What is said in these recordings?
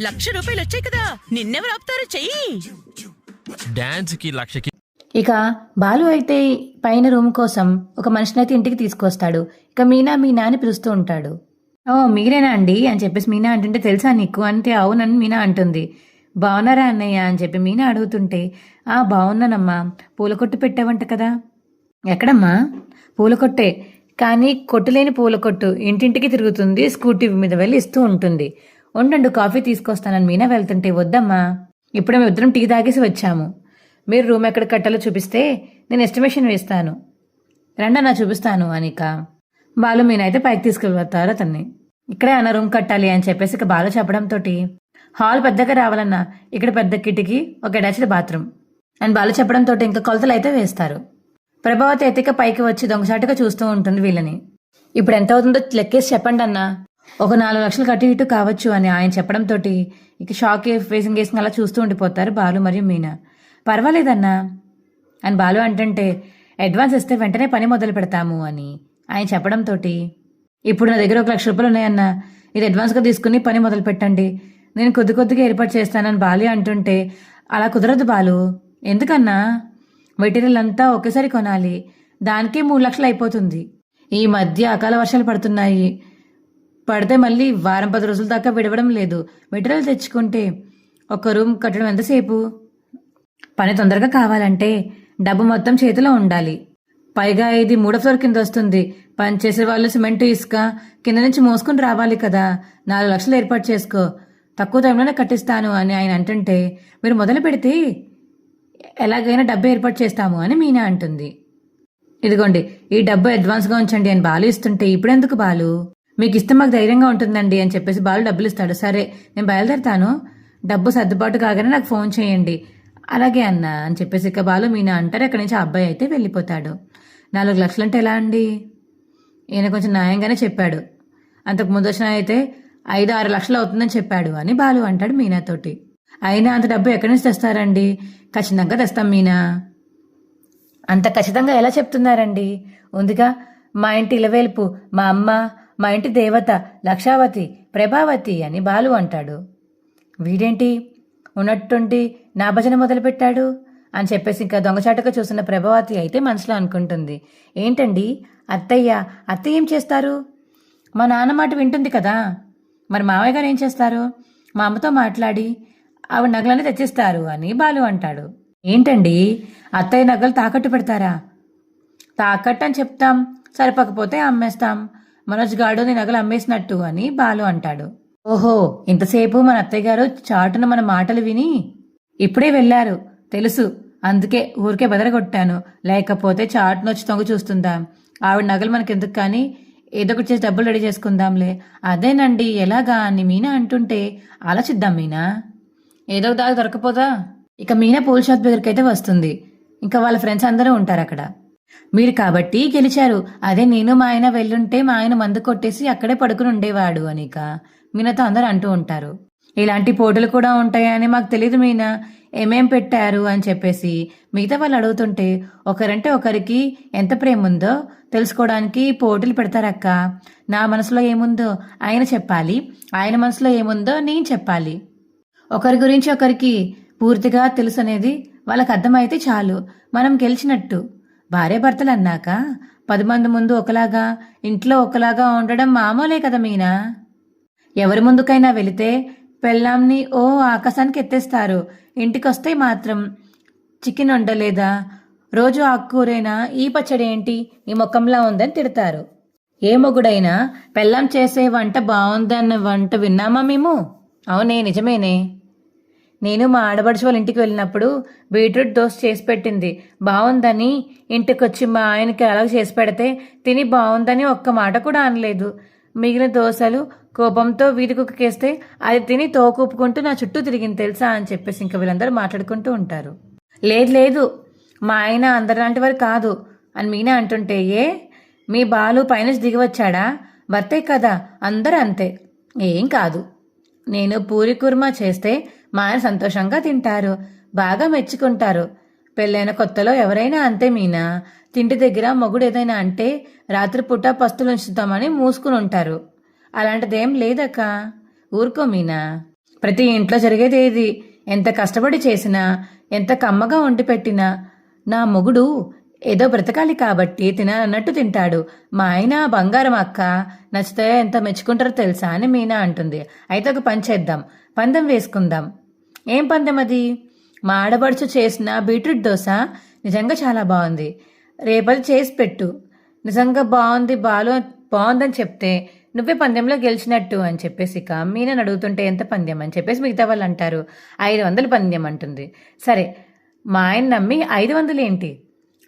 లక్ష రూపాయలు వచ్చాయి కదా. నిన్నెవరు ఆపుతారు చెయ్యి. డాన్స్కి లక్షకి. ఇక బాలు అయితే పైన రూమ్ కోసం ఒక మనిషిని అయితే ఇంటికి తీసుకొస్తాడు. ఇక మీనా మీనా అని పిలుస్తూ ఉంటాడు. ఓ మీరేనా అండి? అని చెప్పేసి మీనా అంటుంటే తెలుసా నీకు? అంటే అవునని మీనా అంటుంది. బాగున్నారా అన్నయ్య? అని చెప్పి మీనా అడుగుతుంటే ఆ బాగున్నానమ్మా పూల కొట్టు పెట్టావంట కదా. ఎక్కడమ్మా? పూల కొట్టే కానీ కొట్టులేని పూల కొట్టు ఇంటింటికి తిరుగుతుంది స్కూటీ మీద వెళ్ళి ఇస్తూ ఉంటుంది. ఉండండు కాఫీ తీసుకొస్తానని మీనా వెళ్తుంటే వద్దమ్మా. ఇప్పుడు మేము ఇద్దరం టీ తాగేసి వచ్చాము. మీరు రూమ్ ఎక్కడ కట్టాలో చూపిస్తే నేను ఎస్టిమేషన్ వేస్తాను. రండి నా చూపిస్తాను అనిక. బాలు మీనైతే పైకి తీసుకెళ్ళిపోతారు అతన్ని. ఇక్కడే అన్న రూమ్ కట్టాలి అని చెప్పేసి ఇక బాలు చెప్పడంతో హాల్ పెద్దగా రావాలన్నా ఇక్కడ పెద్ద కిటికీ ఒక అటాచ్డ్ బాత్రూమ్ అండ్ బాలు చెప్పడంతో ఇంకా కొలతలు అయితే వేస్తారు. ప్రభావతి అయితే ఇక పైకి వచ్చి దొంగసాటుగా చూస్తూ ఉంటుంది వీళ్ళని. ఇప్పుడు ఎంత అవుతుందో లెక్కేసి చెప్పండి అన్నా. ఒక నాలుగు లక్షలు కట్టి ఇటు కావచ్చు అని ఆయన చెప్పడంతో ఇక షాక్ ఫేసింగ్ వేసింగ్ అలా చూస్తూ ఉండిపోతారు బాలు మరియు మీనా. పర్వాలేదన్నా. అని బాలు అంటుంటే అడ్వాన్స్ ఇస్తే వెంటనే పని మొదలు పెడతాము అని ఆయన చెప్పడంతో ఇప్పుడు నా దగ్గర ఒక లక్ష రూపాయలు ఉన్నాయన్నా ఇది అడ్వాన్స్గా తీసుకుని పని మొదలు పెట్టండి. నేను కొద్ది కొద్దిగా ఏర్పాటు చేస్తానని బాలు అంటుంటే అలా కుదరదు బాలు. ఎందుకన్నా? మెటీరియల్ అంతా ఒకేసారి కొనాలి. దానికే మూడు లక్షలు అయిపోతుంది. ఈ మధ్య అకాల వర్షాలు పడుతున్నాయి. పడితే మళ్ళీ వారం పది రోజుల దాకా విడవడం లేదు. మెటీరియల్ తెచ్చుకుంటే ఒక రూమ్ కట్టడం ఎంతసేపు? పని తొందరగా కావాలంటే డబ్బు మొత్తం చేతిలో ఉండాలి. పైగా ఇది మూడో ఫ్లోర్ కింద వస్తుంది. పని చేసే వాళ్ళు సిమెంట్ ఇసుక కింద నుంచి మోసుకుని రావాలి కదా. నాలుగు లక్షలు ఏర్పాటు చేసుకో. తక్కువ టైంలోనే కట్టిస్తాను అని ఆయన అంటుంటే మీరు మొదలు పెడితే ఎలాగైనా డబ్బు ఏర్పాటు చేస్తాము అని మీనా అంటుంది. ఇదిగోండి ఈ డబ్బు అడ్వాన్స్గా ఉంచండి అని బాలు ఇస్తుంటే ఇప్పుడెందుకు బాలు? మీకు ఇస్తే మాకు ధైర్యంగా ఉంటుందండి అని చెప్పేసి బాలు డబ్బులు ఇస్తాడు. సరే నేను బయలుదేరుతాను. డబ్బు సర్దుబాటు కాగానే నాకు ఫోన్ చేయండి. అలాగే అన్న అని చెప్పేసి ఇక బాలు మీనా అంటారు. అక్కడి నుంచి ఆ అబ్బాయి అయితే వెళ్ళిపోతాడు. నాలుగు లక్షలు అంటే ఎలా అండి? ఈయన కొంచెం న్యాయంగానే చెప్పాడు. అంతకు ముందు వచ్చిన అయితే ఐదు ఆరు లక్షలు అవుతుందని చెప్పాడు అని బాలు అంటాడు మీనాతోటి అయినా అంత డబ్బు ఎక్కడి నుంచి తెస్తారండి? ఖచ్చితంగా తెస్తాం మీనా. అంత ఖచ్చితంగా ఎలా చెప్తున్నారండి? ఉందిగా మా ఇంటి ఇలవేల్పు మా అమ్మ మా ఇంటి దేవత లక్షావతి ప్రభావతి అని బాలు అంటాడు. వీడేంటి? ఉన్నట్టుండి నా భజన మొదలుపెట్టాడు? అని చెప్పేసి ఇంకా దొంగచాటుగా చూసిన ప్రభావతి అయితే మనసులో అనుకుంటుంది. ఏంటండి? అత్తయ్య అత్తయ్య ఏం చేస్తారు? మా నాన్న మాట వింటుంది కదా. మరి మామయ్య గారు ఏం చేస్తారు? మా అమ్మతో మాట్లాడి ఆవిడ నగలన్నీ తెచ్చిస్తారు అని బాలు అంటాడు. ఏంటండి? అత్తయ్య నగలు తాకట్టు పెడతారా? తాకట్టు అని చెప్తాం సరిపోకపోతే అమ్మేస్తాం. మనోజ్ గాడు నీ నగలు అమ్మేసినట్టు అని బాలు అంటాడు. ఓహో ఇంతసేపు మన అత్తయ్య గారు చాటున మన మాటలు విని ఇప్పుడే వెళ్ళారు. తెలుసు అందుకే ఊరికే బెదరగొట్టాను. లేకపోతే చాటును వచ్చి తొంగ చూస్తుందా. ఆవిడ నగలు మనకెందుకు కానీ ఏదో ఒకటి చేసి డబ్బులు రెడీ చేసుకుందాంలే. అదేనండి ఎలాగా? అని మీనా అంటుంటే ఆలోచిద్దాం మీనా? ఏదో ఒక దొరకపోదా? ఇక మీనా పూల్ షాప్ దగ్గరికి అయితే వస్తుంది. ఇంకా వాళ్ళ ఫ్రెండ్స్ అందరూ ఉంటారు అక్కడ మీరు కాబట్టి గెలిచారు. అదే నేను మా ఆయన వెళ్ళుంటే మా ఆయన మందు కొట్టేసి అక్కడే పడుకుని ఉండేవాడు అనిక. మీనతో అందరూ అంటూ ఉంటారు. ఇలాంటి పోటీలు కూడా ఉంటాయని మాకు తెలియదు మీనా. ఏమేం పెట్టారు అని చెప్పేసి మిగతా వాళ్ళు అడుగుతుంటే ఒకరంటే ఒకరికి ఎంత ప్రేమ ఉందో తెలుసుకోవడానికి పోటీలు పెడతారక్క. నా మనసులో ఏముందో ఆయన చెప్పాలి. ఆయన మనసులో ఏముందో నేను చెప్పాలి. ఒకరి గురించి ఒకరికి పూర్తిగా తెలుసు అనేది వాళ్ళకి అర్థమైతే చాలు. మనం గెలిచినట్టు. భార్యాభర్తలు అన్నాక పది మంది ముందు ఒకలాగా ఇంట్లో ఒకలాగా ఉండడం మామూలే కదా మీనా? ఎవరి ముందుకైనా వెళితే పెళ్ళాంని ఓ ఆకాశానికి ఎత్తేస్తారు ఇంటికొస్తే మాత్రం చికెన్ వండలేదా రోజు ఆకుకూరైనా ఈ పచ్చడి ఏంటి? ఈ ముఖంలా ఉందని తిడతారు. ఏ మొగుడైనా పెళ్ళాం చేసే వంట బాగుందన్న వంట విన్నామా మేము? అవునే నిజమేనే. నేను మా ఆడపడుచు వాళ్ళ ఇంటికి వెళ్ళినప్పుడు బీట్రూట్ దోశ చేసి పెట్టింది. బాగుందని ఇంటికొచ్చి మా ఆయనకి అలా చేసి పెడితే తిని బాగుందని ఒక్క మాట కూడా అనలేదు. మిగిలిన దోశలు కోపంతో వీధి కుక్కకేస్తే అది తిని తోకూపుకుంటూ నా చుట్టూ తిరిగింది తెలుసా అని చెప్పేసి ఇంకా వీళ్ళందరూ మాట్లాడుకుంటూ ఉంటారు. లేదు లేదు. మా ఆయన అందరిలాంటి వారు కాదు అని మీనా అంటుంటే ఏ? మీ బాలు పైన దిగి వచ్చాడా భర్తే కదా అందరూ అంతే. ఏం కాదు. నేను పూరి కుర్మా చేస్తే మా ఆయన సంతోషంగా తింటారు. బాగా మెచ్చుకుంటారు. పెళ్ళైన కొత్తలో ఎవరైనా అంతే మీనా? తిండి దగ్గర మొగుడు ఏదైనా అంటే రాత్రిపూట పస్తులు ఉంచుతామని మూసుకుని ఉంటారు. అలాంటిదేం లేదక్క. ఊరుకో మీనా. ప్రతి ఇంట్లో జరిగేది ఏది? ఎంత కష్టపడి చేసినా ఎంత కమ్మగా వండి పెట్టినా. నా మొగుడు ఏదో బ్రతకాలి కాబట్టి తినాలన్నట్టు తింటాడు. మా ఆయన బంగారం అక్క. నచ్చితే ఎంత మెచ్చుకుంటారో తెలుసా అని మీనా అంటుంది. అయితే ఒక పని చేద్దాం. పందెం వేసుకుందాం. ఏం పందెం అది? మా ఆడబడుచు చేసిన బీట్రూట్ దోశ నిజంగా చాలా బాగుంది. రేపది చేసి పెట్టు. నిజంగా బాగుంది బాలు బాగుందని చెప్తే నువ్వే పందెంలో గెలిచినట్టు అని చెప్పేసి ఇక మీనని అడుగుతుంటే ఎంత పందెం అని చెప్పేసి మిగతా వాళ్ళు అంటారు. ఐదు వందలు పందెం అంటుంది. సరే మా ఆయన నమ్మి ఐదు వందలు ఏంటి?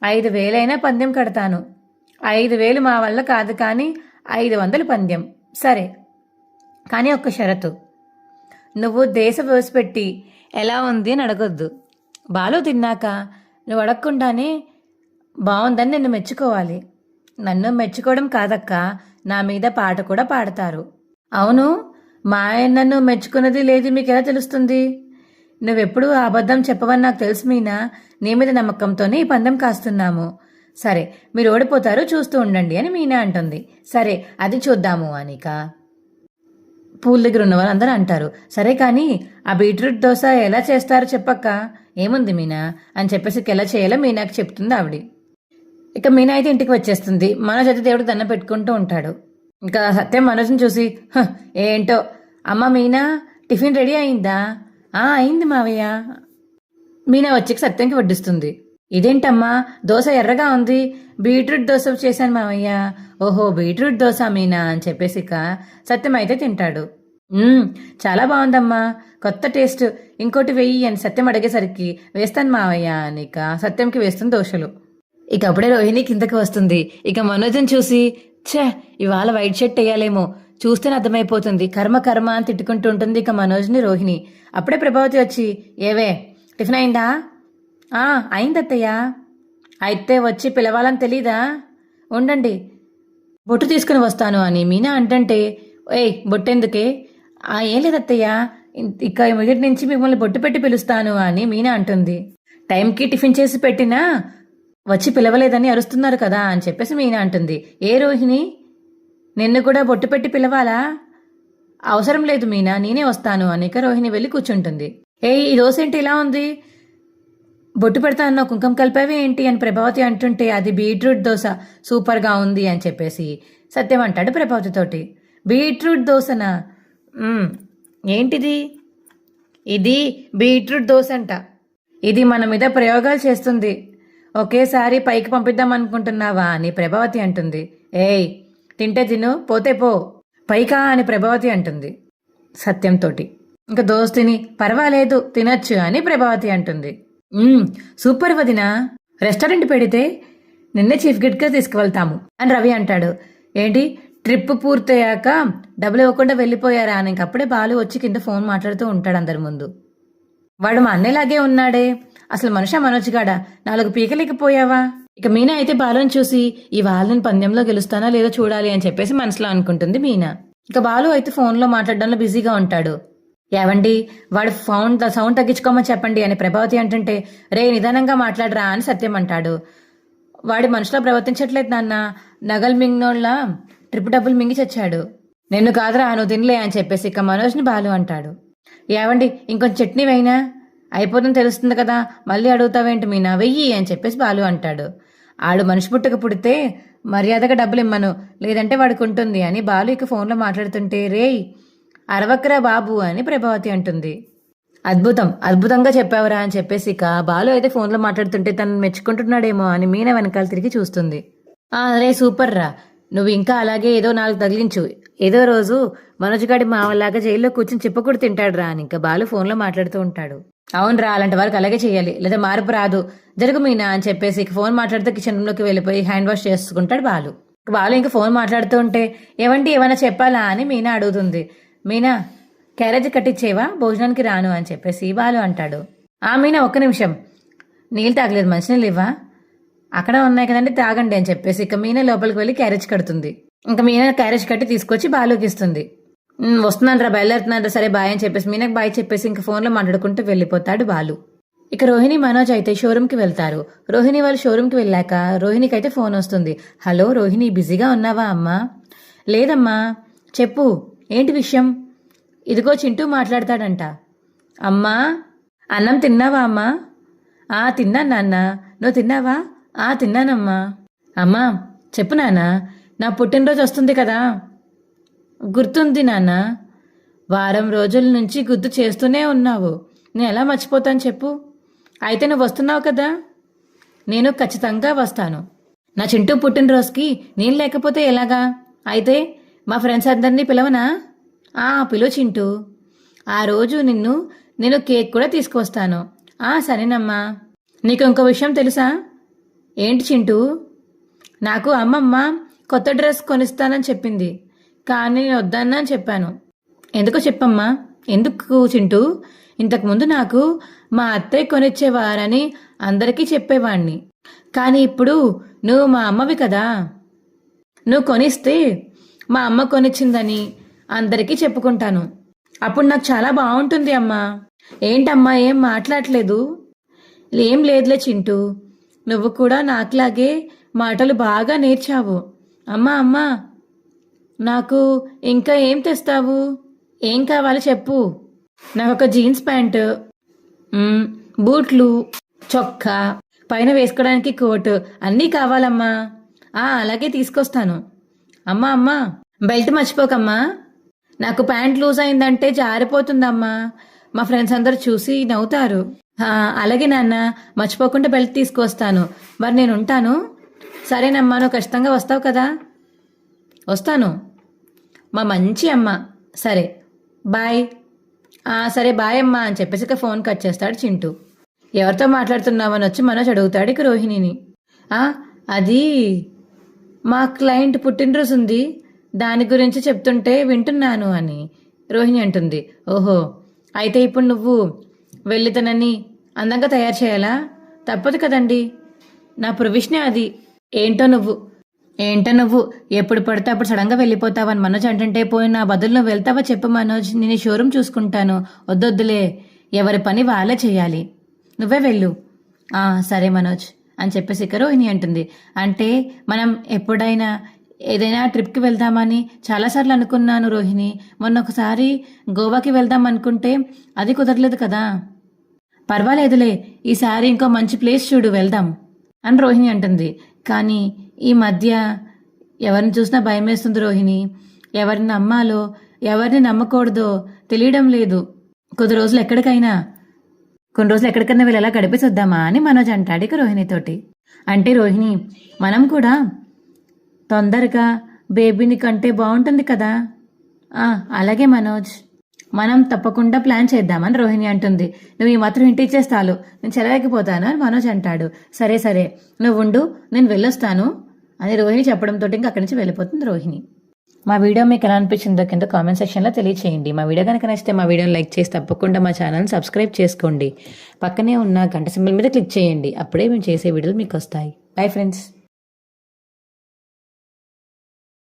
ఐదు వేలైనా పందెం కడతాను. ఐదు వేలు మా వల్ల కాదు కానీ ఐదు వందలు పందెం. సరే కానీ ఒక్క షరతు. నువ్వు దేశ పెట్టి ఎలా ఉంది అని అడగొద్దు. బాలు తిన్నాక నువ్వు అడగకుండానే బాగుందని నిన్ను మెచ్చుకోవాలి. నన్ను మెచ్చుకోవడం కాదక్క నా మీద పాట కూడా పాడతారు. అవును మా ఆయన నన్ను మెచ్చుకున్నది లేదు మీకు ఎలా తెలుస్తుంది? నువ్వెప్పుడు అబద్ధం చెప్పవని నాకు తెలుసు మీనా? నీ మీద నమ్మకంతోనే ఈ పందెం కాస్తున్నాము. సరే మీరు ఓడిపోతారు చూస్తూ ఉండండి అని మీనా అంటుంది. సరే అది చూద్దాము అనిక. పూల దగ్గర ఉన్న వాళ్ళందరూ అంటారు. సరే కానీ ఆ బీట్రూట్ దోశ ఎలా చేస్తారో చెప్పక్క? ఏముంది మీనా? అని చెప్పేసి ఎలా చేయాలో మీనాకి చెప్తుంది ఆవిడ. ఇక మీనా అయితే ఇంటికి వచ్చేస్తుంది. మనోజ్ అయితే దేవుడు దన్న పెట్టుకుంటూ ఉంటాడు. ఇంకా సత్యం మనోజ్ని చూసి ఏంటో? అమ్మ మీనా టిఫిన్ రెడీ అయిందా? ఆ అయింది మావయ్య. మీనా వచ్చి సత్యంకి వడ్డిస్తుంది. ఇదేంటమ్మా? దోశ ఎర్రగా ఉంది. బీట్రూట్ దోశ చేశాను మావయ్య. ఓహో బీట్రూట్ దోశ మీనా అని చెప్పేసి ఇక సత్యం అయితే తింటాడు. చాలా బాగుందమ్మా. కొత్త టేస్ట్. ఇంకోటి వెయ్యి అని సత్యం అడిగేసరికి వేస్తాను మావయ్య అని ఇక సత్యంకి వేస్తుంది దోశలు. ఇక అప్పుడే రోహిణి కిందకి వస్తుంది. ఇక మనోజ్ని చూసి ఛే ఇవాళ వైట్ షర్ట్ వేయాలేమో. చూస్తేనే అర్థమైపోతుంది. కర్మ కర్మ అని తిట్టుకుంటూ ఉంటుంది ఇక మనోజ్ని రోహిణి. అప్పుడే ప్రభావతి వచ్చి ఏవే టిఫిన్ అయిందా? ఆ అయింది అయితే వచ్చి పిలవాలని తెలీదా? ఉండండి. బొట్టు తీసుకుని వస్తాను అని మీనా అంటంటే ఏయ్ బొట్టెందుకే? ఆ ఏం లేదత్తయ్య. ఇక మొదటి నుంచి మిమ్మల్ని బొట్టు పెట్టి పిలుస్తాను అని మీనా అంటుంది. టైంకి టిఫిన్ చేసి పెట్టినా? వచ్చి పిలవలేదని అరుస్తున్నారు కదా అని చెప్పేసి మీనా అంటుంది. ఏ రోహిణి? నిన్ను కూడా బొట్టు పెట్టి పిలవాలా? అవసరం లేదు మీనా నేనే వస్తాను అనేక రోహిణి వెళ్ళి కూర్చుంటుంది. ఏ ఈ దోశ ఏంటి ఇలా ఉంది? బొట్టు పెడతా అన్న కుంకుమ కలిపావే ఏంటి అని ప్రభావతి అంటుంటే అది బీట్రూట్ దోశ. సూపర్గా ఉంది అని చెప్పేసి సత్యం అంటాడు ప్రభావతితోటి బీట్రూట్ దోశనా? ఏంటిది? ఇది బీట్రూట్ దోశ అంట. ఇది మన మీద ప్రయోగాలు చేస్తుంది. ఒకేసారి పైకి పంపిద్దాం అనుకుంటున్నావా అని ప్రభావతి అంటుంది. ఏయ్ తింటే తిను పోతే పో. పైకా అని ప్రభావతి అంటుంది సత్యంతోటి ఇంకా దోస్తిని పర్వాలేదు తినచ్చు అని ప్రభావతి అంటుంది. సూపర్ వదినా. రెస్టారెంట్ పెడితే నిన్నే చీఫ్ గెట్గా తీసుకువెళ్తాము అని రవి అంటాడు. ఏంటి? ట్రిప్ పూర్తయ్యాక డబ్బులు ఇవ్వకుండా వెళ్ళిపోయారా అని ఇంకప్పుడే బాలు వచ్చి కింద ఫోన్ మాట్లాడుతూ ఉంటాడు అందరి ముందు. వాడు మా అన్నయ్యలాగే ఉన్నాడే. అసలు మనిషి మనోజ్గాడా నాలుగు పీకలేకపోయావా? ఇక మీనా అయితే బాలుని చూసి ఈ వాళ్ళని పందెంలో గెలుస్తానా లేదో చూడాలి అని చెప్పేసి మనసులో అనుకుంటుంది మీనా. ఇక బాలు అయితే ఫోన్లో మాట్లాడడంలో బిజీగా ఉంటాడు. ఏవండి? వాడు సౌండ్ సౌండ్ తగ్గించుకోమని చెప్పండి అని ప్రభావతి అంటుంటే రే నిదానంగా మాట్లాడరా అని సత్యం అంటాడు. వాడి మనుషులో ప్రవర్తించట్లేదు నాన్న. నగల్ మింగ్నోళ్ళ ట్రిప్ డబ్బులు మింగి చచ్చాడు. నిన్ను కాదురా నువ్వు తినలే అని చెప్పేసి ఇక మనోజ్ని బాలు అంటాడు. ఏవండి ఇంకొంచెం చట్నీ వేయినా? అయిపోతుందని తెలుస్తుంది కదా మళ్ళీ అడుగుతావేంటి మీనా? వెయ్యి అని చెప్పేసి బాలు అంటాడు. ఆడు మనిషి పుట్టక పుడితే మర్యాదగా డబ్బులు ఇమ్మను. లేదంటే వాడికి ఉంటుంది అని బాలు ఇక ఫోన్లో మాట్లాడుతుంటే రేయ్ అరవక్రా బాబు అని ప్రభావతి అంటుంది. అద్భుతం అద్భుతంగా చెప్పావురా అని చెప్పేసి ఇక బాలు అయితే ఫోన్లో మాట్లాడుతుంటే తను మెచ్చుకుంటున్నాడేమో అని మీన వెనకాల తిరిగి చూస్తుంది. అరే సూపర్ రా నువ్వు ఇంకా అలాగే ఏదో నాకు తగిలించు. ఏదో రోజు మనోజ్గాడి మావలాగా జైల్లో కూర్చుని చెప్పకూడదు తింటాడు రా అని ఇంకా బాలు ఫోన్లో మాట్లాడుతూ ఉంటాడు. అవునరా అలాంటి వారికి అలాగే చేయాలి. లేదా మార్పు రాదు. జరుగు మీనా అని చెప్పేసి ఇక ఫోన్ మాట్లాడుతూ కిచెన్ రూమ్లోకి వెళ్ళిపోయి హ్యాండ్ వాష్ చేసుకుంటాడు బాలు. బాలు ఇంకా ఫోన్ మాట్లాడుతూ ఉంటే ఏమంటే ఏమైనా చెప్పాలా? అని మీనా అడుగుతుంది. మీనా క్యారేజ్ కట్టించేవా భోజనానికి రాను అని చెప్పేసి బాలు అంటాడు. ఆ మీనా ఒక్క నిమిషం. నీళ్ళు తాగలేదు మంచినీళ్ళు ఇవ్వా? అక్కడ ఉన్నాయి కదండి తాగండి అని చెప్పేసి ఇక మీనా లోపలికి వెళ్ళి క్యారేజ్ కడుతుంది. ఇంకా మీనా క్యారేజ్ కట్టి తీసుకొచ్చి బాలుకి ఇస్తుంది "ఉమ్, వస్తున్నాను రా బయలుదేరుతున్నాను సరే బాయ్ అని చెప్పేసి మీనాకు బాయ్ చెప్పేసి ఇంకా ఫోన్లో మాట్లాడుకుంటూ వెళ్ళిపోతాడు బాలు. ఇక రోహిణి మనోజ్ అయితే షోరూమ్కి వెళ్తారు. రోహిణి వాళ్ళు షోరూమ్కి వెళ్ళాక రోహిణికి అయితే ఫోన్ వస్తుంది. హలో రోహిణి బిజీగా ఉన్నావా అమ్మా? లేదమ్మా చెప్పు ఏంటి విషయం? ఇదిగో చింటూ మాట్లాడతాడంట. అమ్మా అన్నం తిన్నావా అమ్మా? ఆ తిన్నాను నాన్న. నువ్వు తిన్నావా? ఆ తిన్నానమ్మా. అమ్మా చెప్పు నాన్న. నా పుట్టినరోజు వస్తుంది కదా. గుర్తుంది నాన్న. వారం రోజుల నుంచి గుర్తు చేస్తూనే ఉన్నావు. నేను ఎలా మర్చిపోతాను చెప్పు. అయితే నువ్వు వస్తున్నావు కదా. నేను ఖచ్చితంగా వస్తాను. నా చింటూ పుట్టినరోజుకి నేను లేకపోతే ఎలాగా? అయితే మా ఫ్రెండ్స్ అందరినీ పిలవనా? ఆ పిలువ చింటూ. ఆ రోజు నిన్ను నేను కేక్ కూడా తీసుకొస్తాను ఆ సరేనమ్మా. నీకు ఇంకో విషయం తెలుసా? ఏంటి చింటూ? నాకు అమ్మమ్మ కొత్త డ్రెస్ కొనిస్తానని చెప్పింది. కానీ నేను వద్దన్నా అని చెప్పాను. ఎందుకో చెప్పమ్మా? ఎందుకు చింటూ? ఇంతకుముందు నాకు మా అత్తయ్య కొనిచ్చేవారని అందరికీ చెప్పేవాణ్ణి. కానీ ఇప్పుడు నువ్వు మా అమ్మవి కదా. నువ్వు కొనిస్తే మా అమ్మ కొనిచ్చిందని అందరికీ చెప్పుకుంటాను. అప్పుడు నాకు చాలా బాగుంటుంది అమ్మా. ఏంటమ్మా ఏం మాట్లాడట్లేదు? ఏం లేదులే చింటూ. నువ్వు కూడా నాకులాగే మాటలు బాగా నేర్చావు. అమ్మా అమ్మా. నాకు ఇంకా ఏం తెస్తావు? ఏం కావాలి చెప్పు. నాకు ఒక జీన్స్ ప్యాంటు బూట్లు చొక్కా పైన వేసుకోవడానికి కోట్ అన్నీ కావాలమ్మా. ఆ అలాగే తీసుకొస్తాను. అమ్మా అమ్మా బెల్ట్ మర్చిపోకమ్మా. నాకు ప్యాంట్ లూజ్ అయిందంటే జారిపోతుందమ్మా. మా ఫ్రెండ్స్ అందరు చూసి నవ్వుతారు. అలాగే నాన్న మర్చిపోకుండా బెల్ట్ తీసుకొస్తాను మరి నేను ఉంటాను. సరేనమ్మా నువ్వు ఖచ్చితంగా వస్తావు కదా? వస్తాను. మా మంచి అమ్మ. సరే బాయ్. సరే బాయ్ అమ్మా అని చెప్పేసి ఫోన్ కట్ చేస్తాడు చింటూ. ఎవరితో మాట్లాడుతున్నామని వచ్చి మనోజ్ అడుగుతాడు ఇక రోహిణిని. అది మా క్లయింట్ పుట్టినరోజు ఉంది. దాని గురించి చెప్తుంటే వింటున్నాను అని రోహిణి అంటుంది. ఓహో అయితే ఇప్పుడు నువ్వు వెళ్ళి తనని అందంగా తయారు చేయాలా? తప్పదు కదండి. నా ప్రొవిషనే అది. ఏంటో నువ్వు? ఏంటో నువ్వు? ఎప్పుడు పడితే అప్పుడు సడన్గా వెళ్ళిపోతావని మనోజ్ అంటుంటే పోయి నా బదులు నువ్వు వెళ్తావా చెప్పు మనోజ్. నేను షోరూమ్ చూసుకుంటాను. వద్దొద్దులే. ఎవరి పని వాళ్ళే చేయాలి. నువ్వే వెళ్ళు. సరే మనోజ్. అని చెప్పేసి రోహిణి అంటుంది. అంటే మనం ఎప్పుడైనా ఏదైనా ట్రిప్కి వెళ్దామని చాలాసార్లు అనుకున్నాను రోహిణి. మొన్న ఒకసారి గోవాకి వెళ్దాం అనుకుంటే అది కుదరలేదు కదా. పర్వాలేదులే ఈసారి ఇంకో మంచి ప్లేస్ చూడు వెళ్దాం అని రోహిణి అంటుంది. కానీ ఈ మధ్య ఎవరిని చూసినా భయం వేస్తుంది రోహిణి. ఎవరిని నమ్మాలో ఎవరిని నమ్మకూడదో తెలియడం లేదు. కొద్ది రోజులు ఎక్కడికైనా కొన్ని రోజులు ఎక్కడికన్నా వెళ్ళేలా గడిపేసొద్దామా వద్దామా అని మనోజ్ అంటాడు ఇక రోహిణితోటి. అంటే రోహిణి మనం కూడా తొందరగా బేబీని కంటే బాగుంటుంది కదా? అలాగే మనోజ్. మనం తప్పకుండా ప్లాన్ చేద్దామని రోహిణి అంటుంది. నువ్వు ఈ మాత్రం ఇంటి ఇచ్చేస్తాలు నేను చెలవేకపోతాను అని మనోజ్ అంటాడు. సరే సరే. నువ్వు ఉండు నేను వెళ్ళొస్తాను అని రోహిణి చెప్పడంతో ఇంకా అక్కడి నుంచి వెళ్ళిపోతుంది రోహిణి. మా వీడియో మీకు ఎలా అనిపించిందో కింద కామెంట్ సెక్షన్లో తెలియచేయండి. మా వీడియో కనుక నచ్చితే మా వీడియోని లైక్ చేసి తప్పకుండా మా ఛానల్ని సబ్స్క్రైబ్ చేసుకోండి. పక్కనే ఉన్న గంట సింబల్ మీద క్లిక్ చేయండి. అప్పుడే మేము చేసే వీడియోలు మీకు వస్తాయి. Bye friends.